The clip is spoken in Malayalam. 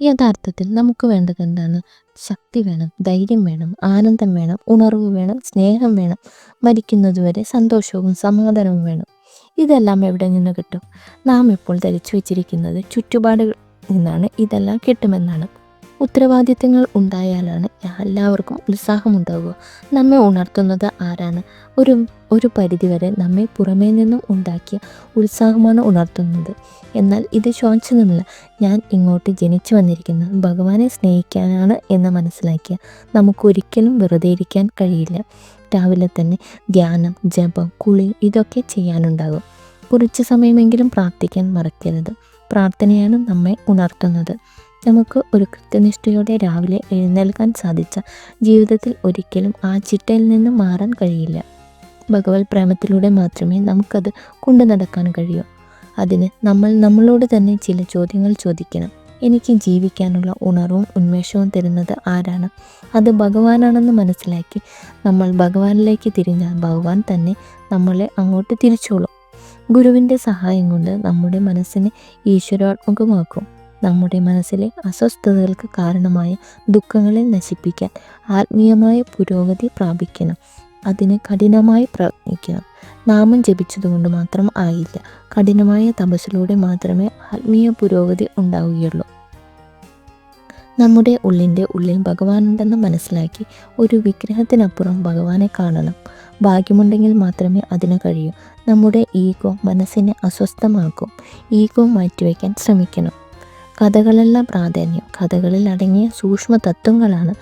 യഥാർത്ഥത്തിൽ നമുക്ക് വേണ്ടത് എന്താണ്? ശക്തി വേണം ധൈര്യം വേണം ആനന്ദം വേണം ഉണർവ് വേണം സ്നേഹം വേണം മരിക്കുന്നതുവരെ സന്തോഷവും സമാധാനവും വേണം. ഇതെല്ലാം എവിടെ നിന്ന് കിട്ടും? നാം ഇപ്പോൾ ധരിച്ചു വച്ചിരിക്കുന്നത് ചുറ്റുപാടുകൾ നിന്നാണ്. ഇതെല്ലാം കിട്ടുമെന്നാണ്. ഉത്തരവാദിത്തങ്ങൾ ഉണ്ടായാലാണ് എല്ലാവർക്കും ഉത്സാഹമുണ്ടാവുക. നമ്മെ ഉണർത്തുന്നത് ആരാണ്? ഒരു ഒരു പരിധിവരെ നമ്മെ പുറമേ നിന്നും ഉണ്ടാക്കിയ ഉത്സാഹമാണ് ഉണർത്തുന്നത്. എന്നാൽ ഇത് ശോചനമല്ല. ഞാൻ ഇങ്ങോട്ട് ജനിച്ചു വന്നിരിക്കുന്നത് ഭഗവാനെ സ്നേഹിക്കാനാണ് എന്ന് മനസ്സിലാക്കിയ നമുക്കൊരിക്കലും വെറുതെ ഇരിക്കാൻ കഴിയില്ല. രാവിലെ തന്നെ ധ്യാനം ജപം കുളി ഇതൊക്കെ ചെയ്യാനുണ്ടാകും. കുറച്ച് സമയമെങ്കിലും പ്രാർത്ഥിക്കാൻ മറക്കരുത്. പ്രാർത്ഥനയാണ് നമ്മെ ഉണർത്തുന്നത്. നമുക്ക് ഒരു കൃത്യനിഷ്ഠയോടെ രാവിലെ എഴുന്നേൽക്കാൻ സാധിച്ച ജീവിതത്തിൽ ഒരിക്കലും ആ ചിട്ടയിൽ നിന്ന് മാറാൻ കഴിയില്ല. ഭഗവത് പ്രേമത്തിലൂടെ മാത്രമേ നമുക്കത് കൊണ്ടു നടക്കാൻ കഴിയൂ. അതിന് നമ്മൾ നമ്മളോട് തന്നെ ചില ചോദ്യങ്ങൾ ചോദിക്കണം. എനിക്ക് ജീവിക്കാനുള്ള ഉണർവും ഉന്മേഷവും തരുന്നത് ആരാണ്? അത് ഭഗവാനാണെന്ന് മനസ്സിലാക്കി നമ്മൾ ഭഗവാനിലേക്ക് തിരിഞ്ഞാൽ ഭഗവാൻ തന്നെ നമ്മളെ അങ്ങോട്ട് തിരിച്ചോളും. ഗുരുവിന്റെ സഹായം കൊണ്ട് നമ്മുടെ മനസ്സിനെ ഈശ്വരാത്മകമാക്കും. നമ്മുടെ മനസ്സിലെ അസ്വസ്ഥതകൾക്ക് കാരണമായ ദുഃഖങ്ങളെ നശിപ്പിക്കാൻ ആത്മീയമായ പുരോഗതി പ്രാപിക്കണം. അതിന് കഠിനമായി പ്രയത്നിക്കണം. നാമം ജപിച്ചതുകൊണ്ട് മാത്രം ആയില്ല. കഠിനമായ തപസ്സിലൂടെ മാത്രമേ ആത്മീയ പുരോഗതി ഉണ്ടാവുകയുള്ളൂ. നമ്മുടെ ഉള്ളിന്റെ ഉള്ളിൽ ഭഗവാനുണ്ടെന്ന് മനസ്സിലാക്കി ഒരു വിഗ്രഹത്തിനപ്പുറം ഭഗവാനെ കാണണം. ഭാഗ്യമുണ്ടെങ്കിൽ മാത്രമേ അതിന് കഴിയൂ. നമ്മുടെ ഈഗോ മനസ്സിനെ അസ്വസ്ഥമാക്കും. ഈഗോ മാറ്റിവെക്കാൻ ശ്രമിക്കണം. കഥകളെല്ലാം പ്രാധാന്യം. കഥകളിൽ അടങ്ങിയ സൂക്ഷ്മ തത്വങ്ങളാണ്